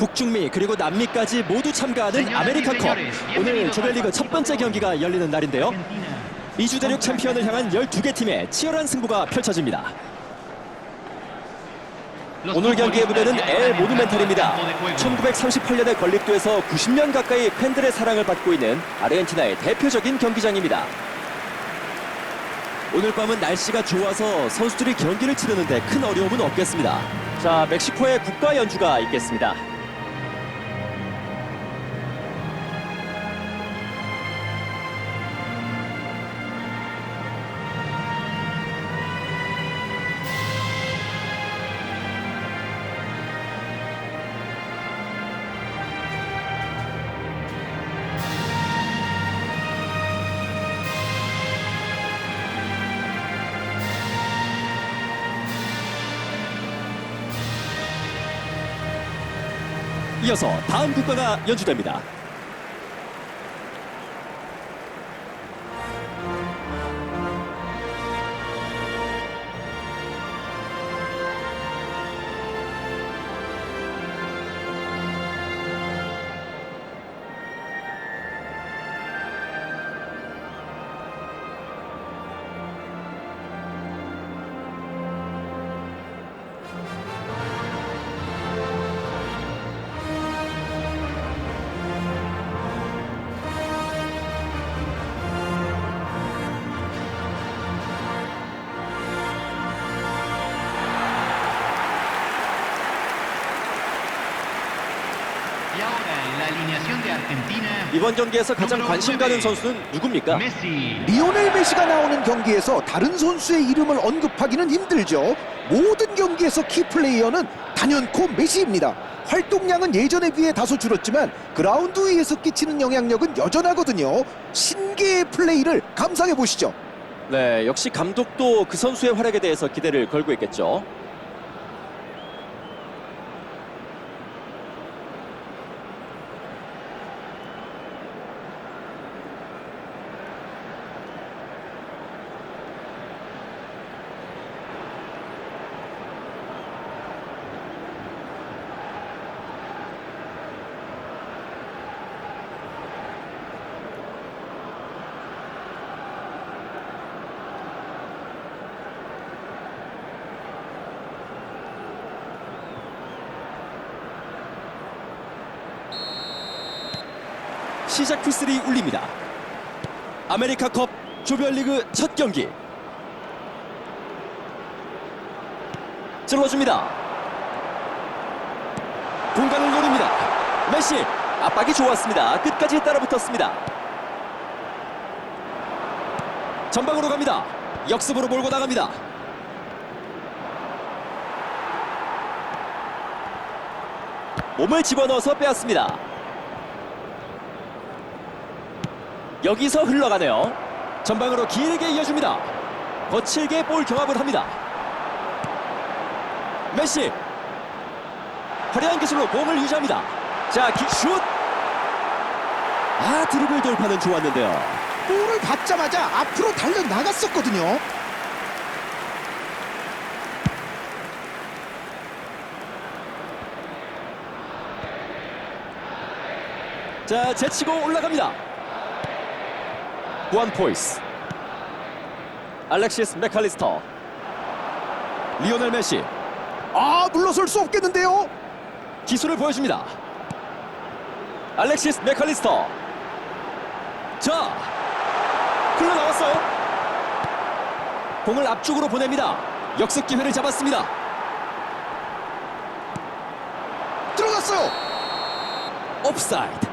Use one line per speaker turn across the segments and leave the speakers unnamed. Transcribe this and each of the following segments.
북중미 그리고 남미까지 모두 참가하는 아메리카컵. 오늘 조별리그 첫 번째 경기가 열리는 날인데요. 이주 대륙 챔피언을 향한 12개 팀의 치열한 승부가 펼쳐집니다. 오늘 경기의 무대는 엘 모누멘탈입니다. 1938년에 건립돼서 90년 가까이 팬들의 사랑을 받고 있는 아르헨티나의 대표적인 경기장입니다. 오늘 밤은 날씨가 좋아서 선수들이 경기를 치르는데 큰 어려움은 없겠습니다. 자 멕시코의 국가 연주가 있겠습니다 이어서 다음 국가가 연주됩니다. 이번 경기에서 가장 관심 가는 선수는 누굽니까?
리오넬 메시가 나오는 경기에서 다른 선수의 이름을 언급하기는 힘들죠. 모든 경기에서 키플레이어는 단연코 메시입니다. 활동량은 예전에 비해 다소 줄었지만 그라운드 위에서 끼치는 영향력은 여전하거든요. 신기의 플레이를 감상해 보시죠.
네, 역시 감독도 그 선수의 활약에 대해서 기대를 걸고 있겠죠. 시작 휘슬이 울립니다. 아메리카컵 조별리그 첫 경기. 찔러줍니다. 공간을 노립니다. 메시 압박이 좋았습니다. 끝까지 따라붙었습니다. 전방으로 갑니다. 역습으로 몰고 나갑니다. 몸을 집어넣어서 빼앗습니다. 여기서 흘러가네요. 전방으로 길게 이어줍니다. 거칠게 볼 경합을 합니다. 메시 화려한 기술로 공을 유지합니다. 자, 기, 슛! 아, 드리블 돌파는 좋았는데요.
볼을 받자마자 앞으로 달려 나갔었거든요.
자, 제치고 올라갑니다. 후안 포이스. 알렉시스 메칼리스터. 리오넬 메시.
아 물러설 수 없겠는데요.
기술을 보여줍니다. 알렉시스 메칼리스터. 자, 흘러나왔어요. 공을 앞쪽으로 보냅니다. 역습 기회를 잡았습니다.
들어갔어요.
옵사이드.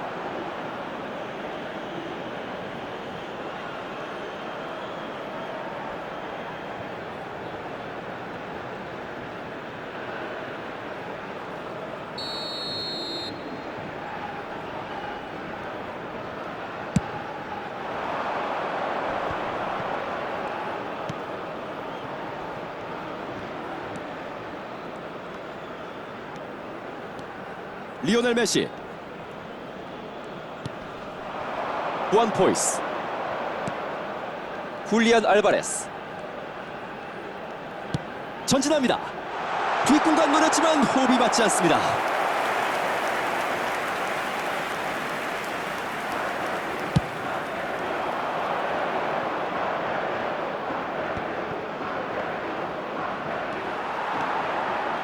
리오넬 메시. 후안 포이스 훌리안 알바레스 전진합니다. 뒷공간 노렸지만 호흡이 맞지 않습니다.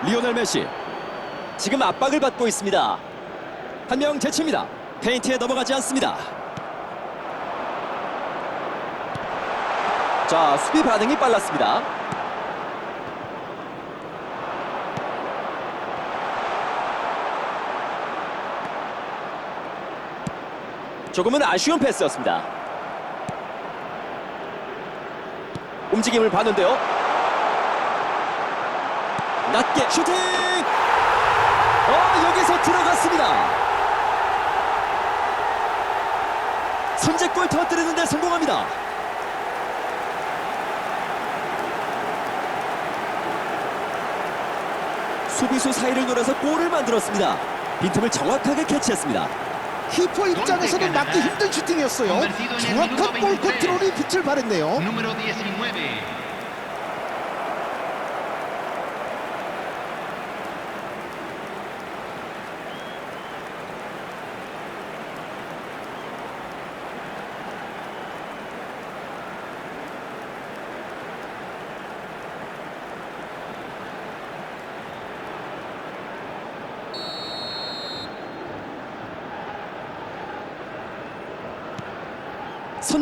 리오넬 메시. 지금 압박을 받고 있습니다. 한 명 제칩니다. 페인트에 넘어가지 않습니다. 자, 수비 반응이 빨랐습니다. 조금은 아쉬운 패스였습니다. 움직임을 봤는데요. 낮게 슈팅! 어, 여기서 들어갔습니다. 선제골 터뜨리는데 성공합니다. 수비수 사이를 노려서 골을 만들었습니다. 빈틈을 정확하게 캐치했습니다.
키퍼 입장에서는 막기 힘든 슈팅이었어요. 정확한 볼 컨트롤이 빛을 발했네요.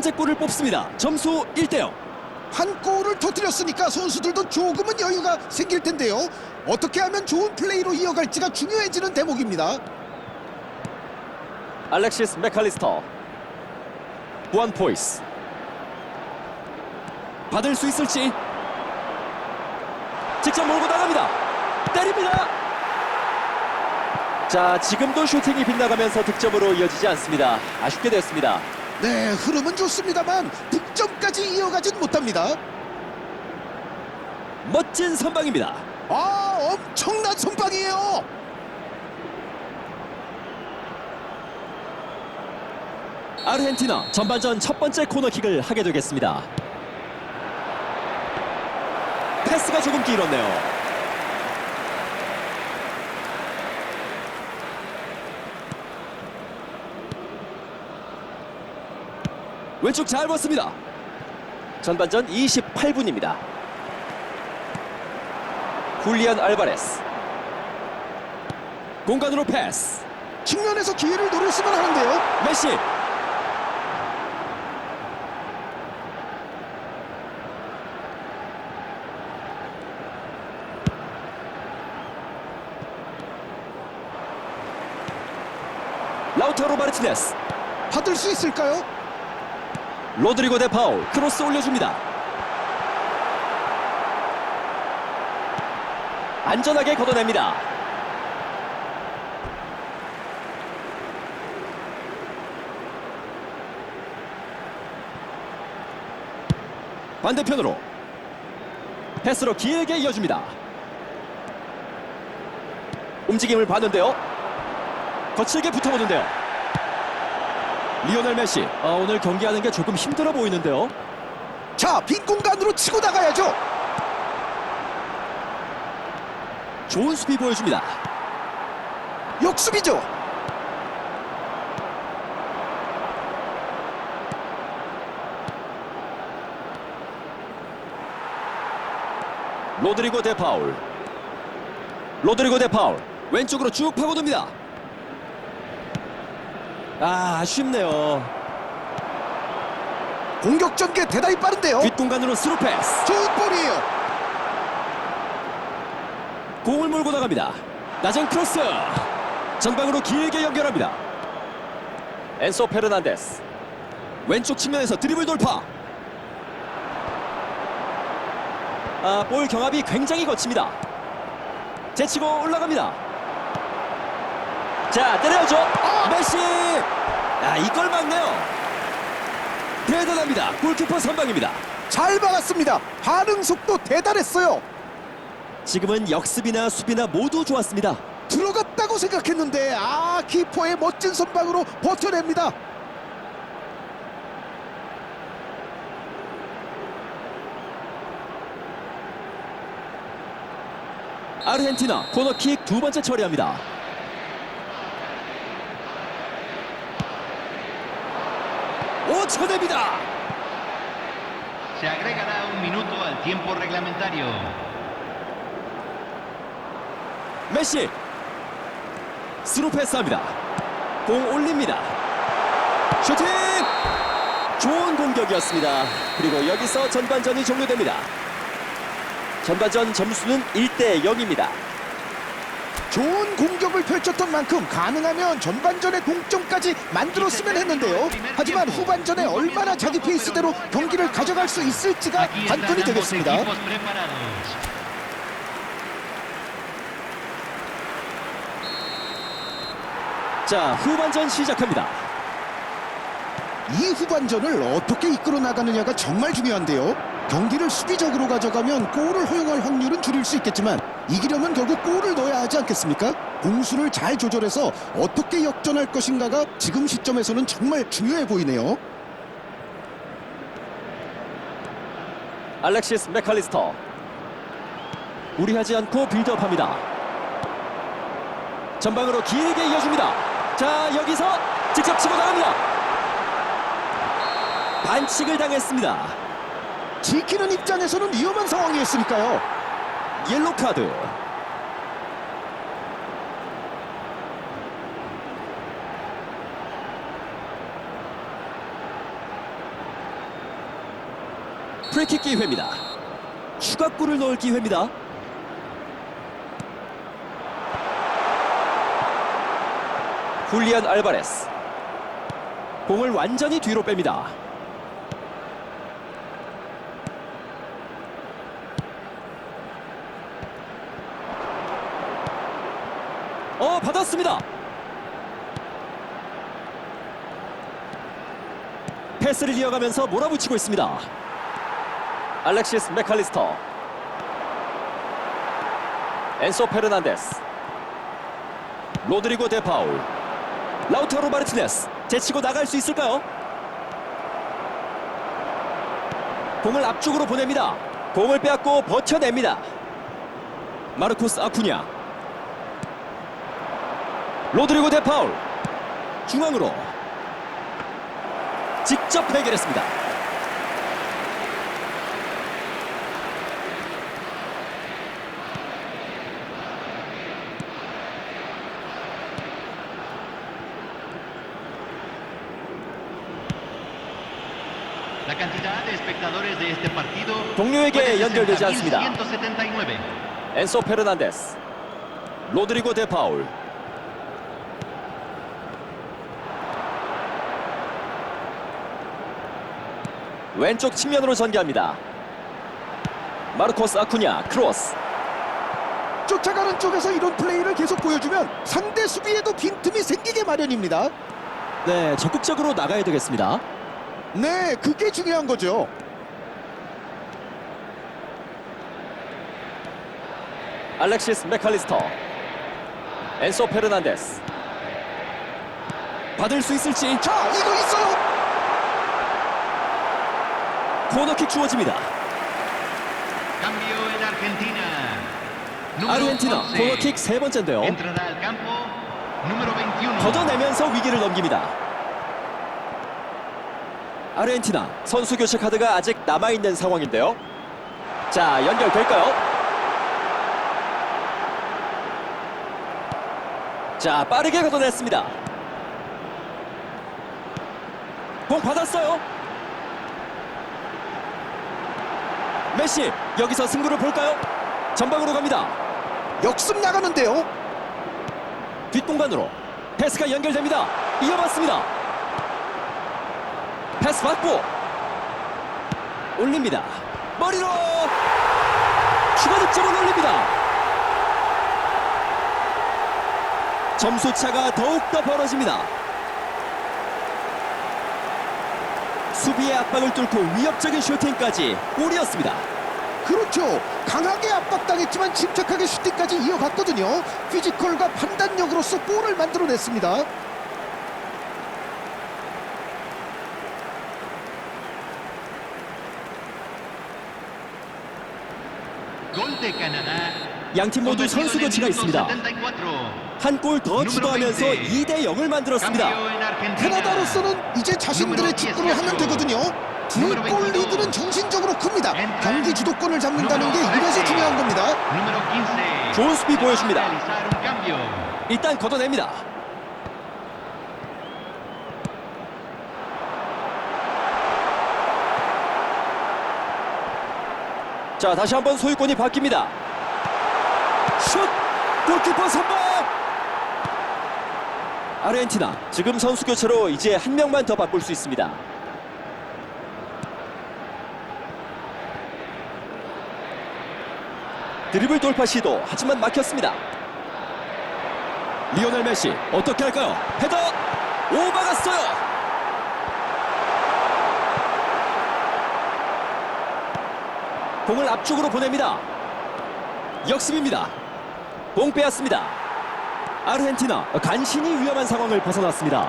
19.
선제골을 뽑습니다. 점수 1대 0.
한 골을 터뜨렸으니까 선수들도 조금은 여유가 생길 텐데요. 어떻게 하면 좋은 플레이로 이어갈지가 중요해지는 대목입니다.
알렉시스 맥칼리스터 후안 포이스 받을 수 있을지 직접 몰고 나갑니다 때립니다 자 지금도 슈팅이 빗나가면서 득점으로 이어지지 않습니다 아쉽게 됐습니다
네, 흐름은 좋습니다만 득점까지 이어가진 못합니다.
멋진 선방입니다
아, 엄청난 선방이에요.
아르헨티나 전반전 첫 번째 코너킥을 하게 되겠습니다 패스가 조금 길었네요 왼쪽 잘 봤습니다. 전반전 28분입니다. 훌리안 알바레스. 공간으로 패스.
측면에서 기회를 노렸으면 하는데요.
메시. 라우타로 마르티네스.
받을 수 있을까요?
로드리고 데 파울 크로스 올려줍니다. 안전하게 걷어냅니다. 반대편으로 패스로 길게 이어줍니다. 움직임을 봤는데요. 거칠게 붙어보는데요 리오넬 메시. 아, 오늘 경기하는 게 조금 힘들어 보이는데요.
자, 빈 공간으로 치고 나가야죠.
좋은 수비 보여줍니다.
역습이죠.
로드리고 데 파울. 로드리고 데 파울. 왼쪽으로 쭉 파고듭니다 아 아쉽네요.
공격 전개 대단히 빠른데요.
뒷공간으로 스루 패스.
좋은 볼이에요.
공을 몰고 나갑니다. 낮은 크로스. 전방으로 길게 연결합니다. 엔소 페르난데스. 왼쪽 측면에서 드리블 돌파. 아, 볼 경합이 굉장히 거칩니다. 제치고 올라갑니다 자 때려야죠 메시 아, 이걸 막네요 대단합니다 골키퍼 선방입니다
잘 막았습니다. 반응 속도 대단했어요.
지금은 역습이나 수비나 모두 좋았습니다
들어갔다고 생각했는데 아 키퍼의 멋진 선방으로 버텨냅니다.
아르헨티나 코너킥 두 번째 처리합니다. 오 쳐냅니다.
Se agregará un minuto al tiempo reglamentario.
메시 스루 패스합니다. 공 올립니다. 슈팅! 좋은 공격이었습니다. 그리고 여기서 전반전이 종료됩니다. 전반전 점수는 1대 0입니다.
좋은 공격을 펼쳤던 만큼 가능하면 전반전에 동점까지 만들었으면 했는데요. 하지만 후반전에 얼마나 자기 페이스대로 경기를 가져갈 수 있을지가 관건이 되겠습니다.
자, 후반전 시작합니다.
이 후반전을 어떻게 이끌어 나가느냐가 정말 중요한데요. 경기를 수비적으로 가져가면 골을 허용할 확률은 줄일 수 있겠지만 이기려면 결국 골을 넣어야 하지 않겠습니까? 공수를 잘 조절해서 어떻게 역전할 것인가가 지금 시점에서는 정말 중요해 보이네요.
알렉시스 맥칼리스터 무리하지 않고 빌드업합니다. 전방으로 길게 이어줍니다. 자, 여기서 직접 치고 나갑니다. 반칙을 당했습니다.
지키는 입장에서는 위험한 상황이었으니까요.
옐로 카드. 프리킥 기회입니다. 추가골을 넣을 기회입니다. 훌리안 알바레스. 공을 완전히 뒤로 뺍니다. 어 받았습니다. 패스를 이어가면서 몰아붙이고 있습니다. 알렉시스 맥칼리스터, 엔소 페르난데스, 로드리고 데파울, 라우타로 마르티네스 제치고 나갈 수 있을까요? 공을 앞쪽으로 보냅니다. 공을 빼앗고 버텨냅니다. 마르코스 아쿠냐 로드리고 데파울 중앙으로 직접 해결했습니다. 동료에게 연결되지 않습니다.
60.179.
엔소 페르난데스 로드리고 데파울 왼쪽 측면으로 전개합니다. 마르코스 아쿠냐 크로스
쫓아가는 쪽에서 이런 플레이를 계속 보여주면 상대 수비에도 빈틈이 생기게 마련입니다.
네 적극적으로 나가야 되겠습니다.
네, 그게 중요한 거죠.
알렉시스 맥칼리스터 엔소 페르난데스 받을 수 있을지
자, 이거 있어요.
코너킥 주어집니다. 아르헨티나
11.
코너킥 세 번째인데요.
Entrará al campo número 21.
걷어내면서 위기를 넘깁니다. 아르헨티나 선수 교체 카드가 아직 남아있는 상황인데요. 자, 연결될까요? 자, 빠르게 걷어냈습니다. 공 받았어요. 메시, 여기서 승부를 볼까요? 전방으로 갑니다.
역습 나가는데요.
뒷공간으로 패스가 연결됩니다. 이어봤습니다. 패스 받고 올립니다. 머리로 추가 득점을 올립니다. 점수 차가 더욱더 벌어집니다. 수비의 압박을 뚫고 위협적인 슈팅까지 골이었습니다.
그렇죠. 강하게 압박당했지만 침착하게 슈팅까지 이어갔거든요. 피지컬과 판단력으로서 골을 만들어냈습니다.
양팀 모두 선수 교체가 있습니다.
74.
한골 더 추가하면서 2대 0을 만들었습니다.
캐나다로서는 이제 자신들의 축구를 하면 되거든요. 두 골 리드는 정신적으로 큽니다. 경기 주도권을 잡는다는 게 이래서 중요한 겁니다.
Número 15.
좋은 수비 보여줍니다.
cambio.
일단 걷어냅니다. 자, 다시 한번 소유권이 바뀝니다. 슛! 골키퍼 선방! 아르헨티나, 지금 선수 교체로 이제 한 명만 더 바꿀 수 있습니다. 드리블 돌파 시도, 하지만 막혔습니다. 리오넬 메시 어떻게 할까요? 헤더 오 막았어요. 공을 앞쪽으로 보냅니다. 역습입니다. 공 빼앗습니다. 아르헨티나 간신히 위험한 상황을 벗어났습니다.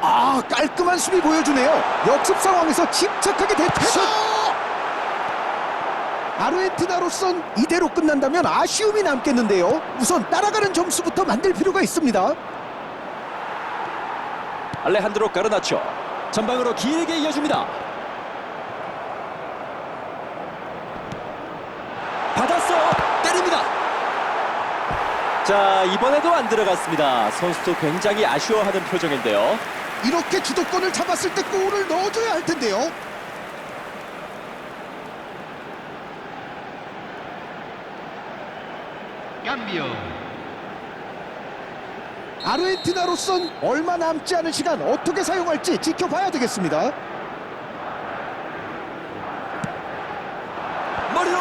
아 깔끔한 수비 보여주네요. 역습 상황에서 침착하게 대패. 아르헨티나로선 이대로 끝난다면 아쉬움이 남겠는데요. 우선 따라가는 점수부터 만들 필요가 있습니다.
알레한드로 가르나초 전방으로 길게 이어줍니다. 받았어 때립니다. 자 이번에도 안 들어갔습니다. 선수도 굉장히 아쉬워하는 표정인데요.
이렇게 주도권을 잡았을 때 골을 넣어줘야 할 텐데요.
Cambio.
아르헨티나로선 얼마 남지 않은 시간 어떻게 사용할지 지켜봐야 되겠습니다.
머리로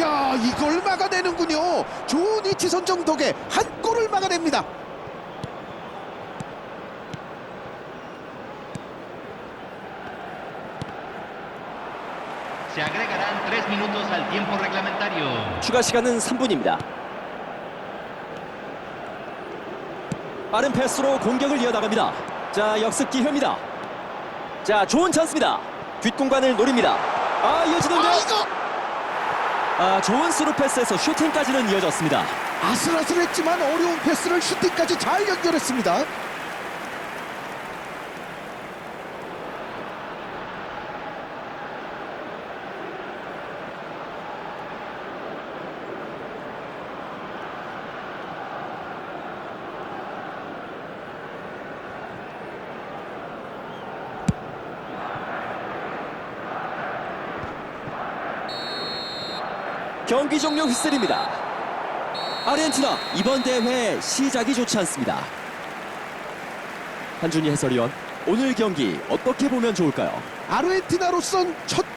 야 이걸 막아내는군요. 좋은 위치 선정 덕에 한 골을 막아냅니다.
Se agregarán tres minutos al tiempo reglamentario.
추가 시간은 3분입니다. 빠른 패스로 공격을 이어나갑니다. 자, 역습 기회입니다. 자, 좋은 찬스입니다. 뒷공간을 노립니다. 아, 이어지는데요.
아 이거
아, 좋은 스루 패스에서 슈팅까지는 이어졌습니다.
아슬아슬했지만 어려운 패스를 슈팅까지 잘 연결했습니다.
경기 종료 휘슬입니다. 아르헨티나 이번 대회 시작이 좋지 않습니다. 한준희 해설위원, 오늘 경기 어떻게 보면 좋을까요?
아르헨티나로선 첫